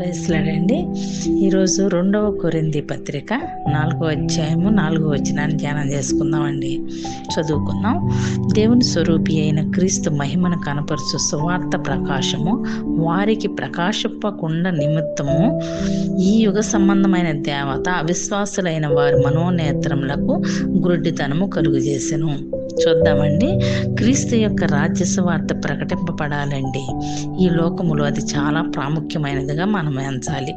ప్రైస్లాడండి ఈరోజు రెండవ కొరింది పత్రిక నాలుగో అధ్యాయము నాలుగో వచనాన్ని ధ్యానం చేసుకుందామండి. చదువుకుందాం. దేవుని స్వరూపి అయిన క్రీస్తు మహిమను కనపరుచు సువార్త ప్రకాశము వారికి ప్రకాశింపకుండా నిమిత్తము ఈ యుగ సంబంధమైన దేవత అవిశ్వాసులైన వారి మనోనేత్రములకు గురుడితనము కలుగజేసెను. చూద్దామండి. క్రీస్తు యొక్క రాజ్య సువార్త ప్రకటింపబడాలండి. ఈ లోకములో అది చాలా ప్రాముఖ్యమైనదిగా మనం ఎంచాలి.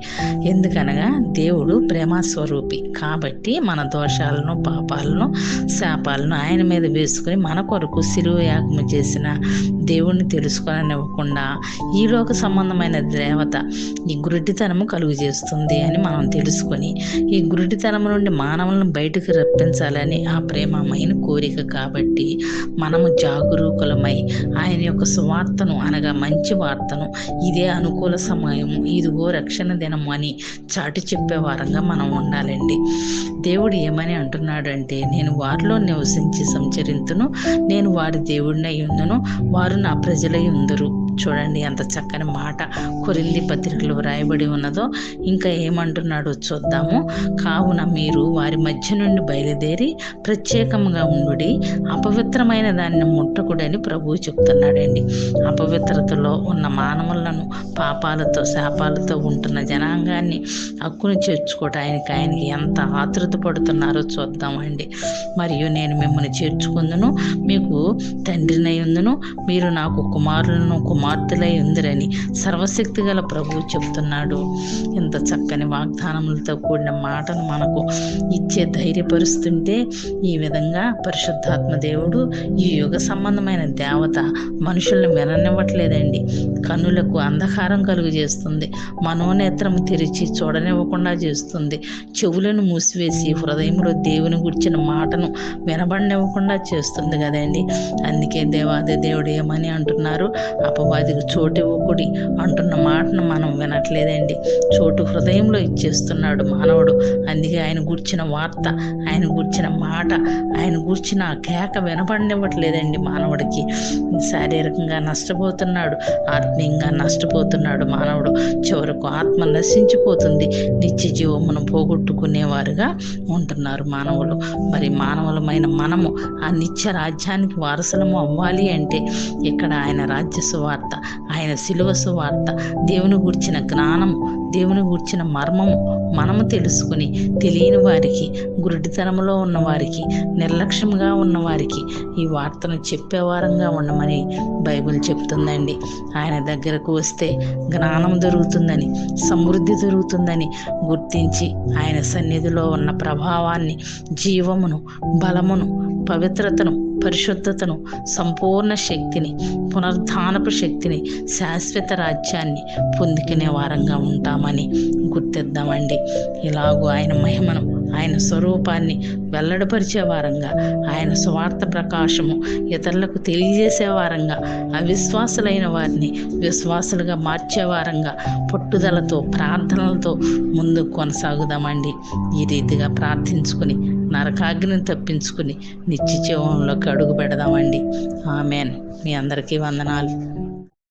ఎందుకనగా దేవుడు ప్రేమ స్వరూపి కాబట్టి మన దోషాలను పాపాలను శాపాలను ఆయన మీద వేసుకొని మన కొరకు శిలువ యాగము చేసిన దేవుణ్ణి తెలుసుకోనివ్వకుండా ఈ లోక సంబంధమైన దేవత ఈ గురుడితనము కలుగు చేస్తుంది అని మనం తెలుసుకొని ఈ గురుడితనము నుండి మానవులను బయటకు రప్పించాలని ఆ ప్రేమమైన కోరిక కాబట్టి మనము జాగరూకులమై ఆయన యొక్క సువార్తను అనగా మంచి వార్తను ఇదే అనుకూల సమయము ఇదిగో రక్షణ దినము అని చాటి చెప్పే వారంగా మనం ఉండాలండి. దేవుడు ఏమని అంటున్నాడంటే నేను వారిలో నివసించి సంచరింతును నేను వారి దేవుడినై ఉందును వారు నా ప్రజలై ఉందరు. చూడండి ఎంత చక్కని మాట కొరిల్లి పత్రికలు వ్రాయబడి ఉన్నదో. ఇంకా ఏమంటున్నాడో చూద్దాము. కావున మీరు వారి మధ్య నుండి బయలుదేరి ప్రత్యేకంగా ఉండుడి. అపవిత్రమైన దాన్ని ముట్టకుడని ప్రభువు చెప్తున్నాడండి. అపవిత్రతలో ఉన్న మానవులను పాపాలతో శాపాలతో ఉంటున్న జనాంగాన్ని హక్కును చేర్చుకోవటానికి ఆయనకి ఎంత ఆతృత పడుతున్నారో చూద్దామండి. మరియు నేను మిమ్మల్ని చేర్చుకుందును మీకు తండ్రినై ఉందును మీరు నాకు కుమారులను కుమార్తెలై ఉందిరని సర్వశక్తి గల ప్రభువు చెప్తున్నాడు. ఇంత చక్కని వాగ్దానములతో కూడిన మాటను మనకు ఇచ్చే ధైర్యపరుస్తుంటే ఈ విధంగా పరిశుద్ధాత్మ దేవుడు ఈ యుగ సంబంధమైన దేవత మనుషుల్ని విననివ్వట్లేదండి కన్నులకు అంధకారం కలుగు చేస్తుంది మనోనేత్రం తెరిచి చూడనివ్వకుండా చేస్తుంది. చెవులను మూసివేసి హృదయంలో దేవుని గుర్చిన మాటను వినబడనివ్వకుండా చేస్తుంది కదండి. అందుకే దేవాది దేవుడు ఏమని అంటున్నారు? అపవాదికి చోటు ఇవ్వకుడి అంటున్న మాటను మనం వినట్లేదండి. చోటు హృదయంలో ఇచ్చేస్తున్నాడు మానవుడు. అందుకే ఆయన గుర్చిన వార్త ఆయన గుర్చిన మాట ఆయన గుర్చిన కేక వినపడినివ్వట్లేదండి మానవుడికి. శారీరకంగా నష్టపోతున్నాడు ఆత్మీయంగా నష్టపోతున్నాడు మానవుడు. చివరకు ఆత్మ నశించిపోతుంది నిత్య జీవమును పోగొట్టుకునేవారుగా ఉంటున్నారు మానవులు. మరి మానవులమైన మనము ఆ నిత్య రాజ్యానికి వారసులము అవ్వాలి అంటే ఇక్కడ ఆయన రాజ్య సువార్త ఆయన శిలువ సువార్త దేవుని గూర్చిన జ్ఞానము దేవుని గూర్చిన మర్మము మనము తెలుసుకుని తెలియని వారికి గురుడితనంలో ఉన్నవారికి నిర్లక్ష్యంగా ఉన్నవారికి ఈ వార్తను చెప్పేవారంగా ఉండమని బైబిల్ చెప్తుందండి. ఆయన దగ్గరకు వస్తే జ్ఞానం దొరుకుతుందని సమృద్ధి దొరుకుతుందని గుర్తించి ఆయన సన్నిధిలో ఉన్న ప్రభావాన్ని జీవమును బలమును పవిత్రతను పరిశుద్ధతను సంపూర్ణ శక్తిని పునరుద్ధానపు శక్తిని శాశ్వత రాజ్యాన్ని పొందుకునే వారంగా ఉంటామని గుర్తిద్దామండి. ఇలాగూ ఆయన మహిమను ఆయన స్వరూపాన్ని వెల్లడపరిచే వారంగా ఆయన స్వార్థ ప్రకాశము ఇతరులకు తెలియజేసే వారంగా అవిశ్వాసులైన వారిని విశ్వాసులుగా మార్చే వారంగా పట్టుదలతో ప్రార్థనలతో ముందుకు కొనసాగుదామండి. ఈ రీతిగా ప్రార్థించుకుని నరకాగ్నిని తప్పించుకుని నిత్య జీవంలోకి అడుగు పెడదామండి. ఆమెన్. మీ అందరికీ వందనాలు.